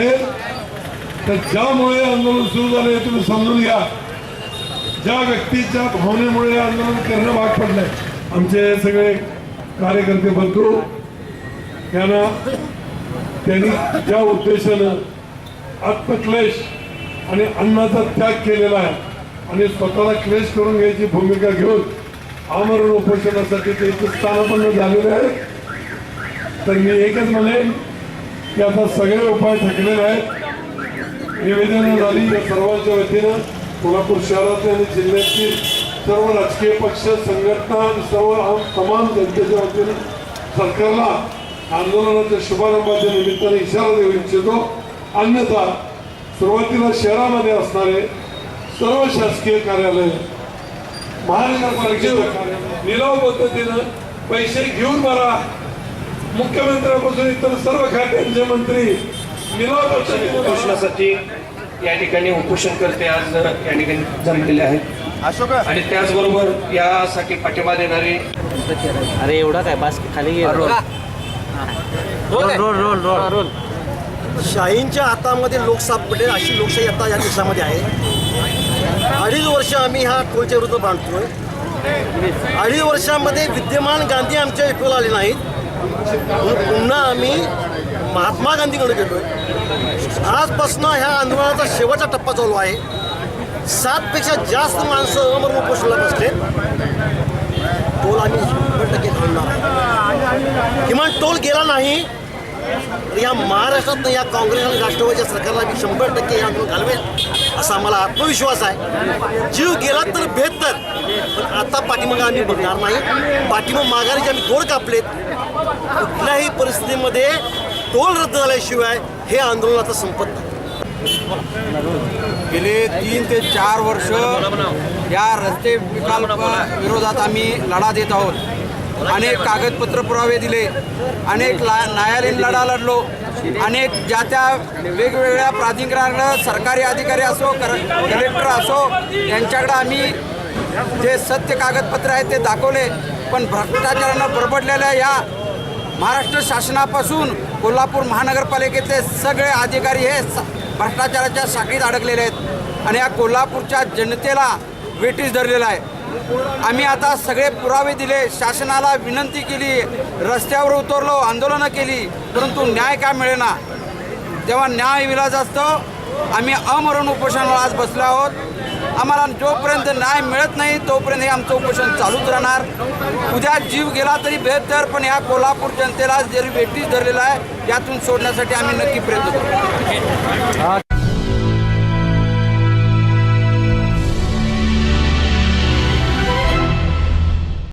असेल तर ज्यामुळे आंदोलन सुरू झाले तुम्ही समजून घ्या. ज्या व्यक्तीच्या भावनेमुळे आंदोलन करणं भाग पडलंय आमचे सगळे कार्यकर्ते बंधू यांना त्यांनी ज्या उद्देशानं आत्मक्लेश आणि अन्नाचा त्याग केलेला आहे आणि स्वतःला क्लेश करून घ्यायची भूमिका घेऊन आमरण उपोषणासाठी ते इथं स्थानापन्न झालेले आहे तर मी एकच म्हणेन की आता सगळे उपाय थकलेले आहेत. निवेदनं झाली या सर्वांच्या वतीनं. कोल्हापूर शहरातले आणि जिल्ह्यातील सर्व राजकीय पक्ष संघटना आणि सर्व तमाम जनतेच्या वतीनं सरकारला आंदोलनाच्या शुभारंभाच्या निमित्ताने इशारा देऊ इच्छितो. अन्यथा सुरुवातीला शहरामध्ये असणारे सर्व शासकीय कार्यालय महानगरपालिकेचं कार्यालय निलाव पद्धतीनं पैसे घेऊन मला मुख्यमंत्र्यापासून इतर सर्व खात्यांचे मंत्री उपोषणासाठी या ठिकाणी उपोषण करते आज या ठिकाणी जमलेले आहेत. आणि त्याचबरोबर यासाठी पाठिंबा देणारे अरे एवढा काय? बास खाली roll roll roll roll. Roll. शाहींच्या हातामध्ये लोकसाप पटेल अशी लोकशाही आता या देशामध्ये आहे. अडीच वर्ष आम्ही हा टोलच्या विरुद्ध बांधतोय अडीच वर्षामध्ये विद्यमान गांधी आमच्या विठोला आले नाहीत. म्हणून पुन्हा आम्ही महात्मा गांधीकडे गेलो आजपासून ह्या आंदोलनाचा शेवटचा टप्पा चालू आहे. सातपेक्षा जास्त माणसं अमर उपोषणाला बसले. टोल आम्ही शंभर टक्के घालणार किमान टोल गेला नाही या महाराष्ट्रात या काँग्रेस आणि राष्ट्रवादीच्या सरकारला मी शंभर टक्के हे आंदोलन घालवेल असा आम्हाला आत्मविश्वास आहे. जीव गेला तर बेहतर पण आता पाठीमागं आम्ही बघणार नाही. पाठीमाग माघारीचे आम्ही दोर कापलेत. कुठल्याही परिस्थितीमध्ये टोल रद्द झाल्याशिवाय हे आंदोलन आता संपत नाही. गेले तीन ते चार वर्ष या रस्ते विकल्प विरोधात आम्ही लढा देत आहोत. अनेक कागदपत्र पुरावे दिले अनेक ला न्यायालयीन लढा लढलो अनेक ज्या त्या वेगवेगळ्या प्राधिकरणाकडं सरकारी अधिकारी असो कर कलेक्टर असो यांच्याकडं आम्ही जे सत्य कागदपत्र आहेत ते दाखवले पण भ्रष्टाचारानं बरबडलेल्या या महाराष्ट्र शासनापासून कोल्हापूर महानगरपालिकेतले सगळे अधिकारी हे भ्रष्टाचाराच्या साखळीत अडकलेले आहेत. आणि या कोल्हापूरच्या जनतेला वेटीस धरलेला आहे. आम्ही आता सगळे पुरावे दिले शासनाला विनंती केली रस्त्यावर उतरलो आंदोलनं केली परंतु न्याय का मिळेना? तेव्हा न्याय विलाज असतो आम्ही अमरण उपोषणाला आज बसलो आहोत. आम्हाला जोपर्यंत न्याय मिळत नाही तोपर्यंत हे आमचं उपोषण चालूच राहणार. उद्या जीव गेला तरी बेहतर पण या कोल्हापूर जनतेला जरी वेटीस धरलेला आहे यातून सोडण्यासाठी आम्ही नक्की प्रयत्न करू.